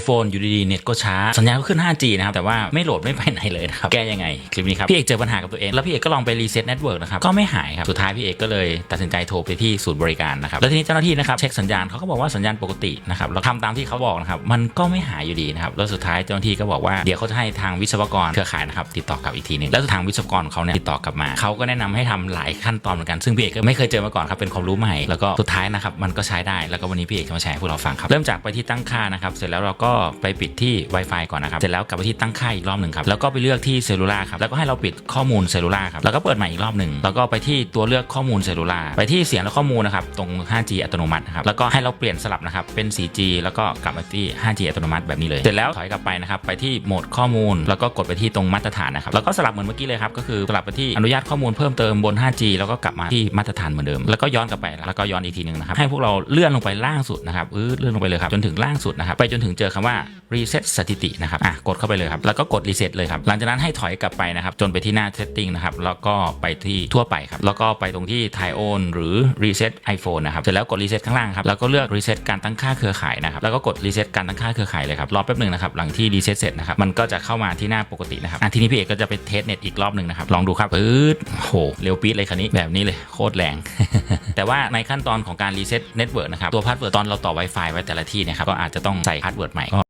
iPhone อยู่ดีๆเน็ตก็ช้า สัญญาณก็ขึ้น 5G นะครับ แต่ว่าไม่โหลดไม่ไปไหนเลยนะครับ แก้ยังไงคลิปนี้ครับ พี่เอกเจอปัญหากับตัวเอง แล้วพี่เอกก็ลองไปรีเซ็ตเน็ตเวิร์กนะครับ ก็ไม่หายครับ สุดท้ายพี่เอกก็เลยตัดสินใจโทรไปที่ศูนย์บริการนะครับ แล้วทีนี้เจ้าหน้าที่นะครับเช็คสัญญาณเขาก็บอกว่าสัญญาณปกตินะครับเราทำตามที่เขาบอกนะครับมันก็ไม่หายอยู่ดีนะครับแล้วสุดท้ายเจ้าหน้าที่ก็บอกว่าเดี๋ยวเขาจะให้ทางวิศวกรเครือข่ายนะครับติดต่อกลับอีกทีนึงแล้วทางวิศวกรเขาเนี่ยติดต่อกลับมาเขาก็แนะนำให้ทำหลายขั้นตอนเหมือนกันซึ่งพี่เอกก็ไม่เคยเจอมาก่อนครับเป็นความรู้ใหม่แล้วก็สุดท้ายนะครับมันก็ใช้ได้แล้วก็วันนี้พี่เอกจะมาแชร์ให้พวกเราฟังครับเริ่มจากไปที่ตั้งค่านะครับเสร็จแล้วเราก็ไปปิดที่ Wi-Fi ก่อนนะครับ เสร็จแล้วกลับไปที่ตั้งค่าอีกรอบหนึ่งครับ แล้วก็ไปเลือกที่เซลลูล่าครับ แล้วก็ให้เราปิดข้อมูลเซลลูล่าครับ แล้วก็เปิดใหม่อีกรอบหนึ่ง แล้วก็ไปที่ตัวเลือกข้อมูลเซลลูล่า ไปที่เสียงและข้อมูลนะครับ ตรง 5G อัตโนมัตินะครับ แล้วก็ให้เราเปลี่ยนสลับนะครับ เป็น 4G แล้วก็กลับมาที่ 5G อัตโนมัติแบบนี้เลย เสร็จแล้วถอยกลับไปนะครับ ไปที่โหมดข้อมูล แล้วก็กดไปที่ตรงมาตรฐานนะครับ แล้วก็สลับเหมือนเมื่อกี้เลยครับ ก็คือสลับไปที่อนุญาตข้อมูลเพิ่มเติมบน 5G แล้วก็กลับมาที่มาตรฐานเหมือนเดิม แล้วก็ย้อนกลับไป แล้วก็ย้อนอีกทีหนึงนะครับ ให้พวกเราเลื่อนลงไปล่างสุดนะครับอือเลื่อนลงไปเลยครับจนถึงล่างสุดนะครับไปจนถึงเจอคำว่า reset สถิตินะครับอะกดเข้าไปเลยครับ แล้วก็กด reset เลยครับ หลังจากนั้นให้ถอยกลับไปนะครับ จนไปที่หน้า setting นะครับ แล้วก็ไปที่ทั่วไปครับ แล้วก็ไปตรงที่ Thai on หรือ reset iPhone นะครับ เสร็จแล้วกด reset ข้างล่างครับ แล้วก็เลือก reset การตั้งค่าเครือข่ายนะครับ แล้วก็กด reset การตั้งค่าเครือข่ายเลยครับ รอแป๊บหนึ่งนะครับ หลังที่ reset เสร็จนะครับ มันก็จะเข้ามาที่หน้าปกตินะครับอะทีนี้พี่เอกก็จะไปเทสเน็ตอีกรอบหนึ่งนะครับ ลองดูครับปื๊ดโห เร็วปี๊ดเลยคันนี้ แบบนี้เลย โคตรแรง แต่ว่าในขั้นตอนของการ reset network นะครับ ตัวพาสเวิร์ดตอนเราต่อ Wi-Fi ไว้แต่ละที่นะครับ ก็อาจจะต้องใส่พาสเวิร์ดใหม่ก็